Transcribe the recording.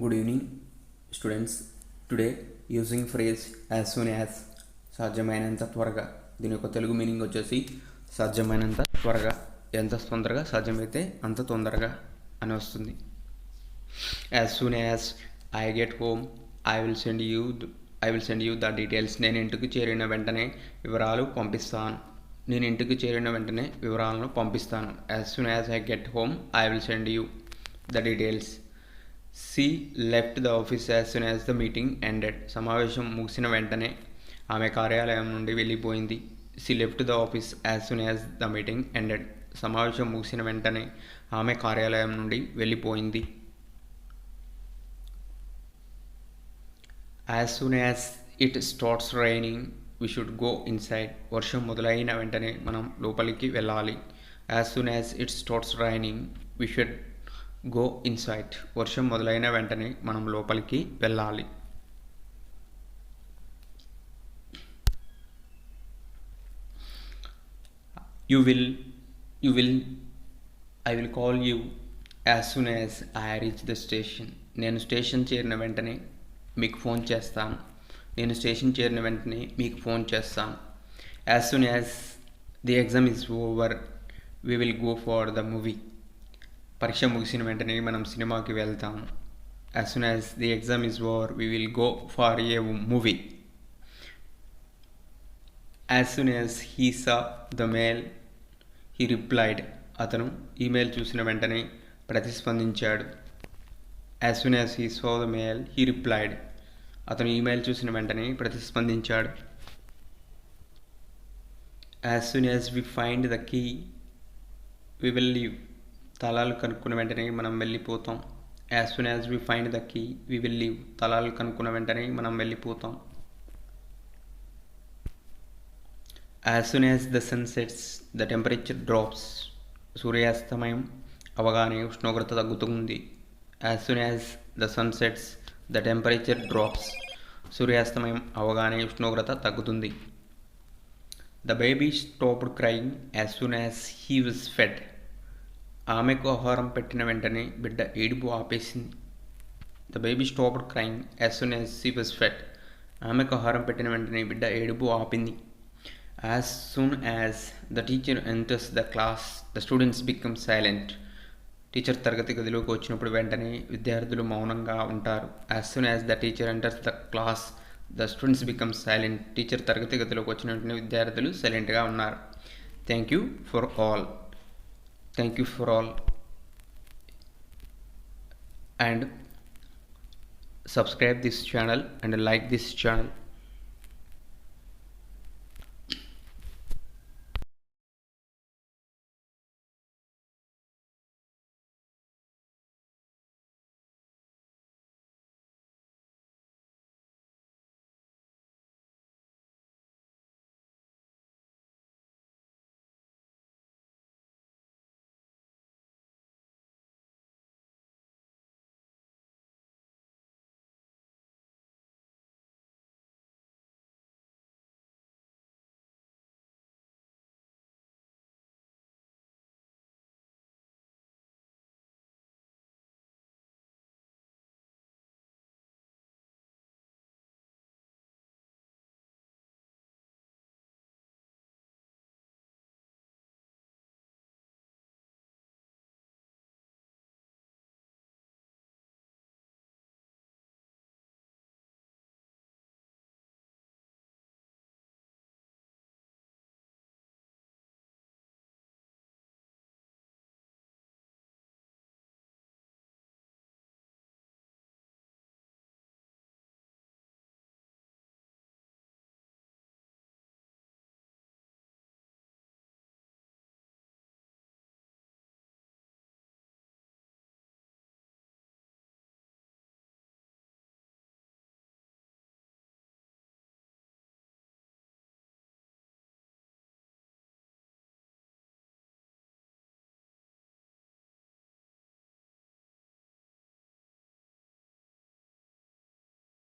Good evening, students. Today, using phrase as soon as సాధ్యమైనంత త్వరగా. దీని యొక్క తెలుగు మీనింగ్ వచ్చేసి సాధ్యమైనంత త్వరగా. ఎంత తొందరగా సాధ్యమైతే అంత తొందరగా అని వస్తుంది. As soon as I get home I will send you I will send you the details నేను ఇంటికి చేరిన వెంటనే వివరాలు పంపిస్తాను. నేను ఇంటికి చేరిన వెంటనే వివరాలను పంపిస్తాను. As soon as I get home I will send you the details she left the office as soon as the meeting ended. సమావేశం ముగిసిన వెంటనే ఆమె కార్యాలయం నుండి వెళ్ళిపోయింది. She left the office as soon as the meeting ended. సమావేశం ముగిసిన వెంటనే ఆమె కార్యాలయం నుండి వెళ్ళిపోయింది. As soon as it starts raining we should go inside. వర్షం మొదలైన వెంటనే మనం లోపలికి వెళ్ళాలి. As soon as it starts raining we should go inside వర్షం మొదలైన వెంటనే మనం లోపలికి వెళ్ళాలి. You will you will I will call you as soon as I reach the station నేను స్టేషన్ చేరిన వెంటనే మీకు ఫోన్ చేస్తాను. నేను స్టేషన్ చేరిన వెంటనే మీకు ఫోన్ చేస్తాను. As soon as the exam is over we will go for the movie పరీక్ష ముగిసిన వెంటనే మనం సినిమాకి వెళ్తాం. As soon as the exam is over we will go for a movie as soon as he saw the mail he replied అతను email చూసిన వెంటనే ప్రతిస్పందించాడు. As soon as he saw the mail he replied అతను email చూసిన వెంటనే ప్రతిస్పందించాడు. As soon as we find the key we will leave తలాలు కనుక్కున్న వెంటనే మనం వెళ్ళిపోతాం. As soon as we find the key we will leave తలాలు కనుక్కున్న వెంటనే మనం వెళ్ళిపోతాం. As soon as the sun sets the temperature drops సూర్యాస్తమయం అవగానే ఉష్ణోగ్రత తగ్గుతుంది. As soon as the sun sets the temperature drops సూర్యాస్తమయం అవగానే ఉష్ణోగ్రత తగ్గుతుంది. The baby stopped crying as soon as he was fed ఆమెకు ఆహారం పెట్టిన వెంటనే బిడ్డ ఏడుపు ఆపేసింది. The baby stopped crying as soon as she was fed ఆమెకు ఆహారం పెట్టిన వెంటనే బిడ్డ ఏడుపు ఆపింది. As soon as the teacher enters the class the students become silent teacher తరగతి గదిలోకి వచ్చినప్పుడు వెంటనే విద్యార్థులు మౌనంగా ఉంటారు. As soon as the teacher enters the class the students become silent teacher తరగతి గదిలోకి వచ్చిన వెంటనే విద్యార్థులు సైలెంట్గా ఉన్నారు. Thank you for all thank you for all. And subscribe this channel and like this channel.